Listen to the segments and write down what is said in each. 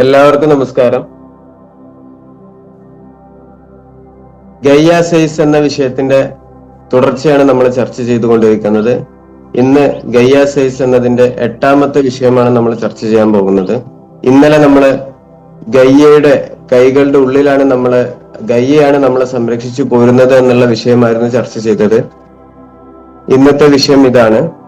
എല്ലാവർക്കും നമസ്കാരം. Gaia size എന്ന വിഷയത്തിന്റെ തുടർച്ചയാണ് നമ്മൾ ചർച്ച ചെയ്തുകൊണ്ടിരിക്കുന്നത്. ഇന്ന് ഗയ്യ സൈസ് എന്നതിന്റെ എട്ടാമത്തെ വിഷയമാണ് നമ്മൾ ചർച്ച ചെയ്യാൻ പോകുന്നത്. ഇന്നലെ നമ്മൾ ഗയ്യയുടെ കൈകളുടെ ഉള്ളിലാണ് നമ്മൾ ഗയ്യയാണ് നമ്മളെ സംരക്ഷിച്ചു പോരുന്നത് എന്നുള്ള വിഷയമായിരുന്നു ചർച്ച ചെയ്തത്. ഇന്നത്തെ വിഷയം ഇതാണ്.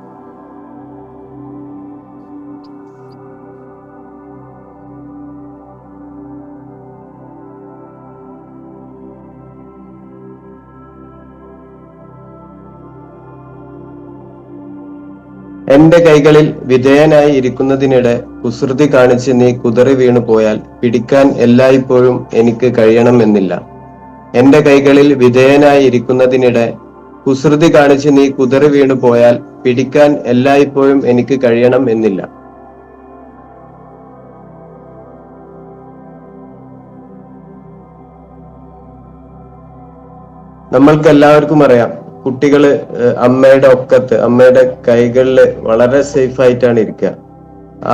എന്റെ കൈകളിൽ വിധേയനായി ഇരിക്കുന്നതിനിടെ കുസൃതി കാണിച്ച് നീ കുതറി വീണു പോയാൽ പിടിക്കാൻ എല്ലായ്പ്പോഴും എനിക്ക് കഴിയണമെന്നില്ല. എന്റെ കൈകളിൽ വിധേയനായി ഇരിക്കുന്നതിനിടെ കുസൃതി കാണിച്ച് നീ കുതറി വീണു പോയാൽ പിടിക്കാൻ എല്ലായ്പ്പോഴും എനിക്ക് കഴിയണം എന്നില്ല നമ്മൾക്ക് എല്ലാവർക്കും അറിയാം കുട്ടികൾ അമ്മയുടെ ഒക്കത്ത് അമ്മയുടെ കൈകളിൽ വളരെ സേഫ് ആയിട്ടാണ് ഇരിക്കുക.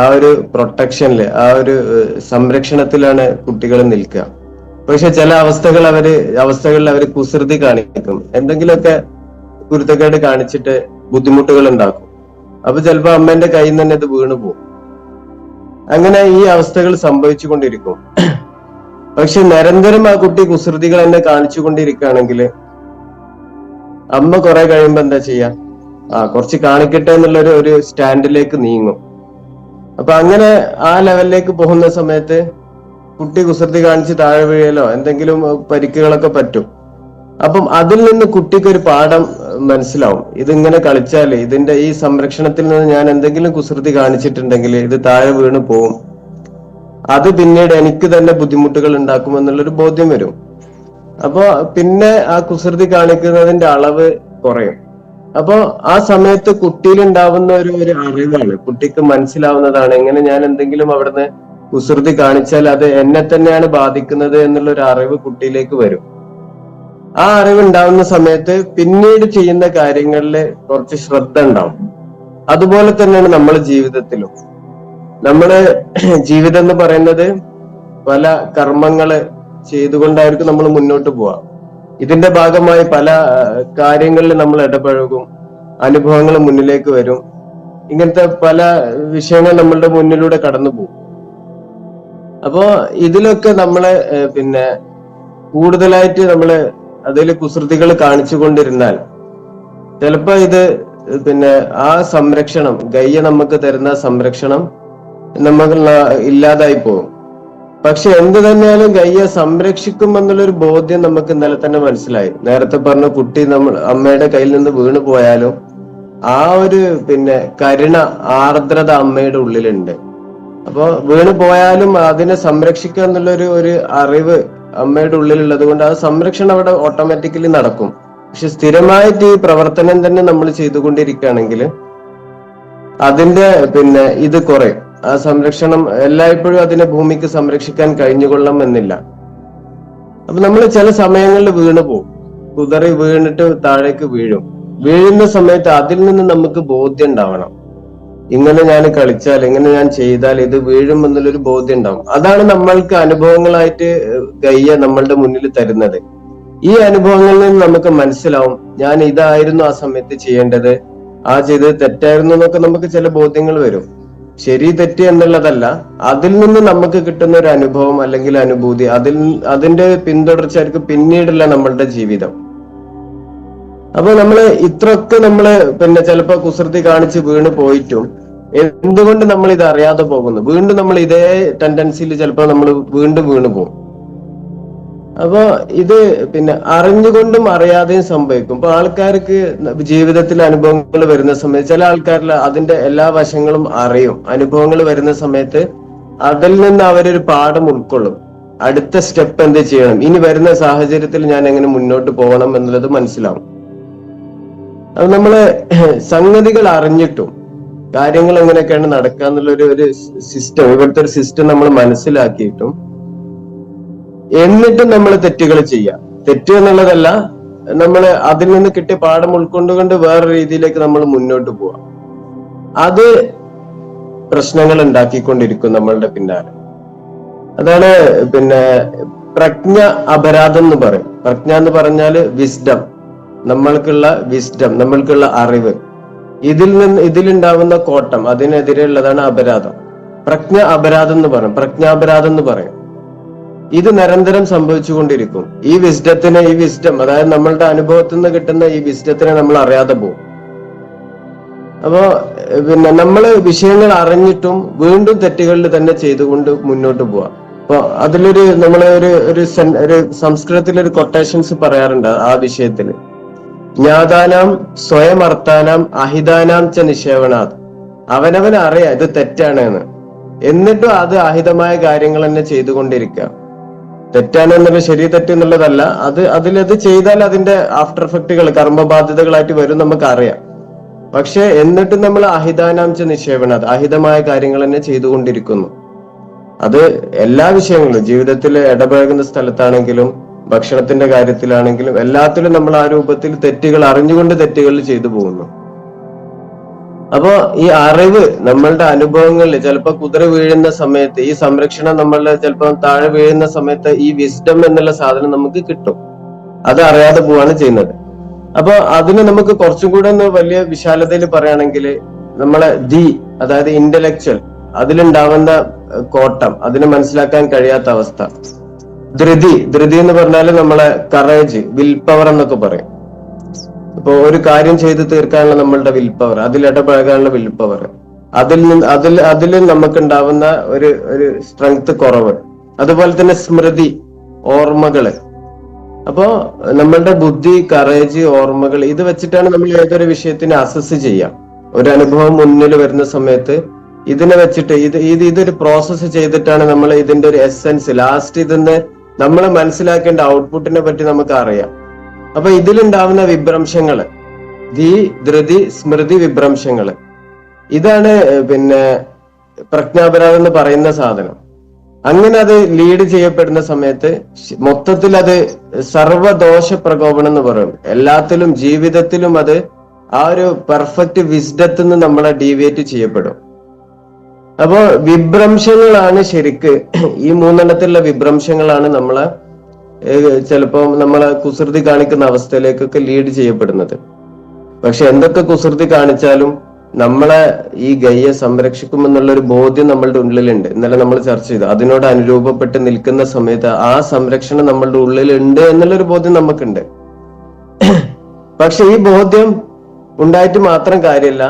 ആ ഒരു പ്രൊട്ടക്ഷനിൽ ആ ഒരു സംരക്ഷണത്തിലാണ് കുട്ടികൾ നിൽക്കുക. പക്ഷെ ചില അവസ്ഥകൾ അവർ അവസ്ഥകളിൽ അവർ കുസൃതി കാണിക്കും. എന്തെങ്കിലുമൊക്കെ കുരുത്തക്കേട് കാണിച്ചിട്ട് ബുദ്ധിമുട്ടുകൾ ഉണ്ടാക്കും. അപ്പൊ ചിലപ്പോ അമ്മേന്റെ കയ്യിൽ നിന്ന് തന്നെ ഇത് വീണു പോകും. അങ്ങനെ ഈ അവസ്ഥകൾ സംഭവിച്ചുകൊണ്ടിരിക്കും പക്ഷെ നിരന്തരം ആ കുട്ടി കുസൃതികൾ തന്നെ കാണിച്ചുകൊണ്ടിരിക്കുകയാണെങ്കിൽ അമ്മ കുറെ കഴിയുമ്പോ എന്താ ചെയ്യാ? ആ കുറച്ച് കാണിക്കട്ടെ എന്നുള്ള ഒരു സ്റ്റാൻഡിലേക്ക് നീങ്ങും. അപ്പൊ അങ്ങനെ ആ ലെവലിലേക്ക് പോകുന്ന സമയത്ത് കുട്ടി കുസൃതി കാണിച്ച് താഴെ വീഴലോ എന്തെങ്കിലും പരിക്കുകളൊക്കെ പറ്റും. അപ്പം അതിൽ നിന്ന് കുട്ടിക്ക് ഒരു പാഠം മനസ്സിലാവും. ഇതിങ്ങനെ കളിച്ചാൽ ഇതിന്റെ ഈ സംരക്ഷണത്തിൽ നിന്ന് ഞാൻ എന്തെങ്കിലും കുസൃതി കാണിച്ചിട്ടുണ്ടെങ്കിൽ ഇത് താഴെ വീണ് പോവും. അത് പിന്നീട് എനിക്ക് തന്നെ ബുദ്ധിമുട്ടുകൾ ഉണ്ടാക്കുമെന്നുള്ളൊരു ബോധ്യം വരും. അപ്പോ പിന്നെ ആ കുസൃതി കാണിക്കുന്നതിന്റെ അളവ് കുറയും. അപ്പോ ആ സമയത്ത് കുട്ടിയിൽ ഉണ്ടാവുന്ന ഒരു ഒരു അറിവാണ്. കുട്ടിക്ക് മനസ്സിലാവുന്നതാണ്. എങ്ങനെ ഞാൻ എന്തെങ്കിലും അവിടുന്ന് കുസൃതി കാണിച്ചാൽ അത് എന്നെ തന്നെയാണ് ബാധിക്കുന്നത് എന്നുള്ള ഒരു അറിവ് കുട്ടിയിലേക്ക് വരും. ആ അറിവ് ഉണ്ടാവുന്ന സമയത്ത് പിന്നീട് ചെയ്യുന്ന കാര്യങ്ങളിൽ കുറച്ച് ശ്രദ്ധ ഉണ്ടാവും. അതുപോലെ തന്നെയാണ് നമ്മൾ ജീവിതത്തിലും. നമ്മൾ ജീവിതം എന്ന് പറയുന്നത് പല കർമ്മങ്ങൾ ചെയ്തുകൊണ്ടായിരിക്കും നമ്മൾ മുന്നോട്ട് പോവാ ഇതിന്റെ ഭാഗമായി പല കാര്യങ്ങളിൽ നമ്മൾ ഇടപഴകും അനുഭവങ്ങൾ മുന്നിലേക്ക് വരും. ഇങ്ങനത്തെ പല വിഷയങ്ങൾ നമ്മളുടെ മുന്നിലൂടെ കടന്നു പോകും. അപ്പോ ഇതിലൊക്കെ നമ്മൾ പിന്നെ കൂടുതലായിട്ട് നമ്മൾ അതിൽ കുസൃതികൾ കാണിച്ചു കൊണ്ടിരുന്നാൽ ചിലപ്പോ ഇത് പിന്നെ ആ സംരക്ഷണം ഗയ്യ നമുക്ക് തരുന്ന സംരക്ഷണം നമ്മൾ ഇല്ലാതായി പോകും. പക്ഷെ എന്ത് തന്നെയാലും ഗയ്യ സംരക്ഷിക്കും എന്നുള്ളൊരു ബോധ്യം നമുക്ക് ഇന്നലെ തന്നെ മനസ്സിലായി. നേരത്തെ പറഞ്ഞ കുട്ടി നമ്മൾ അമ്മയുടെ കയ്യിൽ നിന്ന് വീണു പോയാലും ആ ഒരു പിന്നെ കരുണ ആർദ്രത അമ്മയുടെ ഉള്ളിലുണ്ട്. അപ്പൊ വീണു പോയാലും അതിനെ സംരക്ഷിക്കുക എന്നുള്ളൊരു ഒരു അറിവ് അമ്മയുടെ ഉള്ളിലുള്ളത് കൊണ്ട് ആ സംരക്ഷണം അവിടെ ഓട്ടോമാറ്റിക്കലി നടക്കും. പക്ഷെ സ്ഥിരമായിട്ട് ഈ പ്രവർത്തനം തന്നെ നമ്മൾ ചെയ്തുകൊണ്ടിരിക്കുകയാണെങ്കിൽ അതിന്റെ പിന്നെ ഇത് കുറയും. സംരക്ഷണം എല്ലായ്പ്പോഴും അതിനെ ഭൂമിക്ക് സംരക്ഷിക്കാൻ കഴിഞ്ഞുകൊള്ളണം എന്നില്ല. അപ്പൊ നമ്മൾ ചില സമയങ്ങളിൽ വീണു പോകും കുതറി വീണിട്ട് താഴേക്ക് വീഴും. വീഴുന്ന സമയത്ത് അതിൽ നിന്ന് നമുക്ക് ബോധ്യം ഉണ്ടാവണം. ഇങ്ങനെ ഞാൻ കളിച്ചാൽ ഇങ്ങനെ ഞാൻ ചെയ്താൽ ഇത് വീഴും എന്നുള്ളൊരു ബോധ്യം ഉണ്ടാവും. അതാണ് നമ്മൾക്ക് അനുഭവങ്ങളായിട്ട് ഗയ്യ നമ്മളുടെ മുന്നിൽ തരുന്നത്. ഈ അനുഭവങ്ങളിൽ നിന്ന് നമുക്ക് മനസ്സിലാവും ഞാൻ ഇതായിരുന്നു ആ സമയത്ത് ചെയ്യേണ്ടത് ആ ചെയ്തത് തെറ്റായിരുന്നു എന്നൊക്കെ നമുക്ക് ചില ബോധ്യങ്ങൾ വരും. ശരി തെറ്റ് എന്നുള്ളതല്ല. അതിൽ നിന്ന് നമുക്ക് കിട്ടുന്ന ഒരു അനുഭവം അല്ലെങ്കിൽ അനുഭൂതി അതിൽ അതിന്റെ പിന്തുടർച്ചയായിരിക്കും പിന്നീടുള്ള നമ്മളുടെ ജീവിതം. അപ്പൊ നമ്മൾ ഇത്രയൊക്കെ നമ്മൾ പിന്നെ ചിലപ്പോ കുസൃതി കാണിച്ച് വീണ് പോയിട്ടും എന്തുകൊണ്ട് നമ്മൾ ഇത് അറിയാതെ പോകുന്നു? വീണ്ടും നമ്മൾ ഇതേ ടെൻഡൻസിയിൽ ചിലപ്പോൾ നമ്മൾ വീണ്ടും വീണ് പോകും. അപ്പൊ ഇത് പിന്നെ അറിഞ്ഞുകൊണ്ടും അറിയാതെയും സംഭവിക്കും. ഇപ്പൊ ആൾക്കാർക്ക് ജീവിതത്തിൽ അനുഭവങ്ങൾ വരുന്ന സമയത്ത് ചില ആൾക്കാരിൽ അതിന്റെ എല്ലാ വശങ്ങളും അറിയും. അനുഭവങ്ങൾ വരുന്ന സമയത്ത് അതിൽ നിന്ന് അവരൊരു പാഠം ഉൾക്കൊള്ളും. അടുത്ത സ്റ്റെപ്പ് എന്ത് ചെയ്യണം? ഇനി വരുന്ന സാഹചര്യത്തിൽ ഞാൻ എങ്ങനെ മുന്നോട്ട് പോകണം എന്നുള്ളത് മനസ്സിലാവും. അത് നമ്മൾ സംഗതികൾ അറിഞ്ഞിട്ടും കാര്യങ്ങൾ എങ്ങനെയൊക്കെയാണ് നടക്കുക ഒരു സിസ്റ്റം ഇവിടുത്തെ ഒരു സിസ്റ്റം നമ്മൾ മനസ്സിലാക്കിയിട്ടും എന്നിട്ടും നമ്മൾ തെറ്റുകൾ ചെയ്യാം. തെറ്റ് എന്നുള്ളതല്ല നമ്മൾ അതിൽ നിന്ന് കിട്ടിയ പാഠം ഉൾക്കൊണ്ടുകൊണ്ട് വേറെ രീതിയിലേക്ക് നമ്മൾ മുന്നോട്ട് പോവാം. അത് പ്രശ്നങ്ങൾ ഉണ്ടാക്കിക്കൊണ്ടിരിക്കും നമ്മളുടെ പിന്നാലെ. അതാണ് പിന്നെ പ്രജ്ഞ അപരാധം എന്ന് പറയും. പ്രജ്ഞ എന്ന് പറഞ്ഞാൽ വിസ്ഡം നമ്മൾക്കുള്ള വിസ്ഡം നമ്മൾക്കുള്ള അറിവ്. ഇതിൽ നിന്ന് ഇതിലുണ്ടാവുന്ന കോട്ടം അതിനെതിരെയുള്ളതാണ് അപരാധം. പ്രജ്ഞ അപരാധം എന്ന് പറയും. പ്രജ്ഞാപരാധം എന്ന് പറയും. ഇത് നിരന്തരം സംഭവിച്ചുകൊണ്ടിരിക്കും. ഈ വിസ്ഡത്തിനെ ഈ വിസ്ഡം അതായത് നമ്മളുടെ അനുഭവത്തിൽ നിന്ന് കിട്ടുന്ന ഈ വിസ്ഡത്തിനെ നമ്മൾ അറിയാതെ പോകും. അപ്പോ പിന്നെ നമ്മൾ വിഷയങ്ങൾ അറിഞ്ഞിട്ടും വീണ്ടും തെറ്റുകളിൽ തന്നെ ചെയ്തുകൊണ്ട് മുന്നോട്ട് പോവാം. അപ്പൊ അതിലൊരു നമ്മളെ ഒരു ഒരു ഒരു സംസ്കൃതത്തിലൊരു കൊട്ടേഷൻസ് പറയാറുണ്ട് ആ വിഷയത്തിൽ. ജ്ഞാതാനാം സ്വയം അർത്ഥാനാം അഹിതാനാം ച നിഷേവണാത് അവനവൻ അറിയാം ഇത് തെറ്റാണ് എന്ന്. എന്നിട്ടും അത് അഹിതമായ കാര്യങ്ങൾ തന്നെ ചെയ്തുകൊണ്ടിരിക്കുക. തെറ്റാണ് എന്നുള്ള ശരി തെറ്റ് എന്നുള്ളതല്ല. അത് അതിലത് ചെയ്താൽ അതിന്റെ ആഫ്റ്റർ എഫക്റ്റുകൾ കർമ്മബാധ്യതകളായിട്ട് വരും നമുക്ക് അറിയാം പക്ഷെ എന്നിട്ടും നമ്മൾ അഹിതാനാംശ നിക്ഷേപണം അത് അഹിതമായ കാര്യങ്ങൾ തന്നെ ചെയ്തുകൊണ്ടിരിക്കുന്നു. അത് എല്ലാ വിഷയങ്ങളും ജീവിതത്തിൽ ഇടപഴകുന്ന സ്ഥലത്താണെങ്കിലും ഭക്ഷണത്തിന്റെ കാര്യത്തിലാണെങ്കിലും എല്ലാത്തിലും നമ്മൾ ആ രൂപത്തിൽ തെറ്റുകൾ അറിഞ്ഞുകൊണ്ട് തെറ്റുകൾ ചെയ്തു പോകുന്നു. അപ്പോ ഈ അറിവ് നമ്മളുടെ അനുഭവങ്ങളിൽ ചിലപ്പോ കുതിര വീഴുന്ന സമയത്ത് ഈ സംരക്ഷണം നമ്മളുടെ ചിലപ്പോ താഴെ വീഴുന്ന സമയത്ത് ഈ വിസ്ഡം എന്നുള്ള സാധനം നമുക്ക് കിട്ടും. അത് അറിയാതെ പോവാണ് ചെയ്യുന്നത്. അപ്പൊ അതിന് നമുക്ക് കുറച്ചും കൂടെ ഒന്ന് വലിയ വിശാലതയിൽ പറയുകയാണെങ്കിൽ നമ്മളെ ദി അതായത് ഇന്റലക്ച്വൽ അതിലുണ്ടാവുന്ന കോട്ടം അതിനെ മനസ്സിലാക്കാൻ കഴിയാത്ത അവസ്ഥ. ധൃതി ധൃതി എന്ന് പറഞ്ഞാൽ നമ്മളെ കറേജ് വിൽ പവർ എന്നൊക്കെ പറയും. ഇപ്പൊ ഒരു കാര്യം ചെയ്ത് തീർക്കാനുള്ള നമ്മളുടെ വിൽ പവർ അതിൽ ഇടപഴകാനുള്ള വിൽ പവർ അതിൽ നിന്ന് അതിൽ അതിൽ നമുക്കുണ്ടാവുന്ന ഒരു ഒരു സ്ട്രെങ്ത് കുറവ്. അതുപോലെ തന്നെ സ്മൃതി ഓർമ്മകൾ. അപ്പോ നമ്മളുടെ ബുദ്ധി കറേജ് ഓർമ്മകൾ ഇത് വെച്ചിട്ടാണ് നമ്മൾ ഏതൊരു വിഷയത്തിനെ അസസ് ചെയ്യാം. ഒരു അനുഭവം മുന്നിൽ വരുന്ന സമയത്ത് ഇതിനെ വെച്ചിട്ട് ഇത് ഇത് ഇതൊരു പ്രോസസ്സ് ചെയ്തിട്ടാണ് നമ്മൾ ഇതിന്റെ ഒരു എസെൻസ് ലാസ്റ്റ് ഇതിന്ന് നമ്മൾ മനസ്സിലാക്കേണ്ട ഔട്ട്പുട്ടിനെ പറ്റി നമുക്ക് അറിയാം. അപ്പൊ ഇതിലുണ്ടാവുന്ന വിഭ്രംശങ്ങൾ. ധി ധൃതി സ്മൃതി വിഭ്രംശങ്ങൾ. ഇതാണ് പിന്നെ പ്രജ്ഞാപരാധം എന്ന് പറയുന്ന സാധനം. അങ്ങനെ അത് ലീഡ് ചെയ്യപ്പെടുന്ന സമയത്ത് മൊത്തത്തിൽ അത് സർവദോഷ പ്രകോപനം എന്ന് പറയും എല്ലാത്തിലും ജീവിതത്തിലും അത് ആ ഒരു പെർഫെക്റ്റ് വിസ്ഡത്തിൽ നിന്ന് നമ്മളെ ഡീവിയേറ്റ് ചെയ്യപ്പെടും. അപ്പോ വിഭ്രംശങ്ങളാണ് ശരിക്ക് ഈ മൂന്നെണ്ണത്തിലുള്ള വിഭ്രംശങ്ങളാണ് നമ്മളെ ഏഹ്, ചിലപ്പോ നമ്മൾ കുസൃതി കാണിക്കുന്ന അവസ്ഥയിലേക്കൊക്കെ ലീഡ് ചെയ്യപ്പെടുന്നത്. പക്ഷെ എന്തൊക്കെ കുസൃതി കാണിച്ചാലും നമ്മളെ ഈ ഗയ്യെ സംരക്ഷിക്കുമെന്നുള്ള ഒരു ബോധ്യം നമ്മളുടെ ഉള്ളിലുണ്ട്. ഇന്നലെ നമ്മൾ ചർച്ച ചെയ്തു. അതിനോട് അനുരൂപപ്പെട്ട് നിൽക്കുന്ന സമയത്ത് ആ സംരക്ഷണം നമ്മളുടെ ഉള്ളിലുണ്ട് എന്നുള്ളൊരു ബോധ്യം നമുക്കുണ്ട്. പക്ഷെ ഈ ബോധ്യം ഉണ്ടായിട്ട് മാത്രം കാര്യമില്ല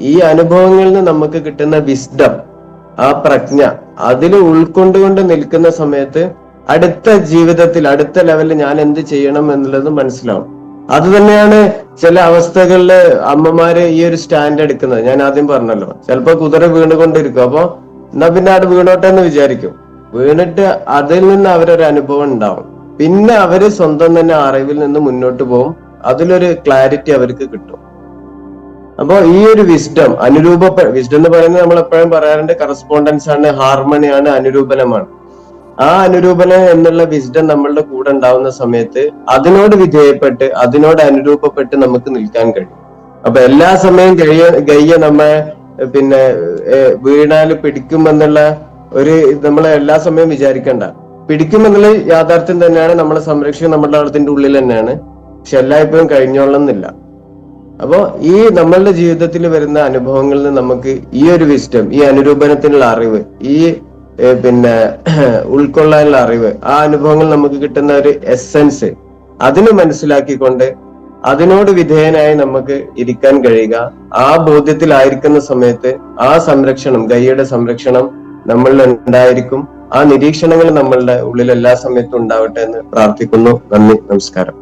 ഈ അനുഭവങ്ങളിൽ നിന്ന് നമുക്ക് കിട്ടുന്ന വിസ്ഡം ആ പ്രജ്ഞ അതിൽ ഉൾക്കൊണ്ടുകൊണ്ട് നിൽക്കുന്ന സമയത്ത് അടുത്ത ജീവിതത്തിൽ അടുത്ത ലെവലിൽ ഞാൻ എന്ത് ചെയ്യണം എന്നുള്ളത് മനസ്സിലാവും. അത് തന്നെയാണ് ചില അവസ്ഥകളിൽ അമ്മമാര് ഈ ഒരു സ്റ്റാൻഡ് എടുക്കുന്നത്. ഞാൻ ആദ്യം പറഞ്ഞല്ലോ ചിലപ്പോ കുതിര വീണുകൊണ്ടിരിക്കും. അപ്പൊ എന്നാ പിന്നെ അവിടെ വീണോട്ടെ എന്ന് വിചാരിക്കും. വീണിട്ട് അതിൽ നിന്ന് അവരൊരു അനുഭവം ഉണ്ടാവും. പിന്നെ അവർ സ്വന്തം തന്നെ അറിവിൽ നിന്ന് മുന്നോട്ട് പോകും. അതിലൊരു ക്ലാരിറ്റി അവർക്ക് കിട്ടും. അപ്പോ ഈ ഒരു വിസ്ഡം അനുരൂപ വിസ്ഡം എന്ന് പറയുന്നത് നമ്മൾ എപ്പോഴും പറയാറുണ്ട് കറസ്പോണ്ടൻസ് ആണ് ഹാർമണിയാണ് അനുരൂപനമാണ്. ആ അനുരൂപനം എന്നുള്ള വിസ്ഡം നമ്മളുടെ കൂടെ ഉണ്ടാവുന്ന സമയത്ത് അതിനോട് വിധേയപ്പെട്ട് അതിനോട് അനുരൂപപ്പെട്ട് നമുക്ക് നിൽക്കാൻ കഴിയും. അപ്പൊ എല്ലാ സമയം ഗയ്യ ഗയ്യ നമ്മെ പിന്നെ വീണാൽ പിടിക്കുമെന്നുള്ള ഒരു നമ്മളെ എല്ലാ സമയം വിചാരിക്കണ്ട. പിടിക്കുമെന്നുള്ള യാഥാർത്ഥ്യം തന്നെയാണ് നമ്മളെ സംരക്ഷണം നമ്മുടെ ആളത്തിന്റെ ഉള്ളിൽ തന്നെയാണ്. പക്ഷെ എല്ലായ്പ്പോഴും കഴിഞ്ഞോളന്നില്ല അപ്പോ ഈ നമ്മളുടെ ജീവിതത്തിൽ വരുന്ന അനുഭവങ്ങളിൽ നിന്ന് നമുക്ക് ഈ ഒരു വിസ്റ്റം ഈ അനുരൂപനത്തിനുള്ള അറിവ് ഈ പിന്നെ ഉൾക്കൊള്ളാനുള്ള അറിവ്. ആ അനുഭവങ്ങൾ നമുക്ക് കിട്ടുന്ന ഒരു എസെൻസ് അതിന് മനസ്സിലാക്കിക്കൊണ്ട് അതിനോട് വിധേയനായി നമുക്ക് ഇരിക്കാൻ കഴിയുക. ആ ബോധ്യത്തിലായിരിക്കുന്ന സമയത്ത് ആ സംരക്ഷണം ഗയ്യയുടെ സംരക്ഷണം നമ്മളിൽ ഉണ്ടായിരിക്കും. ആ നിരീക്ഷണങ്ങൾ നമ്മളുടെ ഉള്ളിൽ എല്ലാ സമയത്തും ഉണ്ടാവട്ടെ എന്ന് പ്രാർത്ഥിക്കുന്നു. നന്ദി നമസ്കാരം.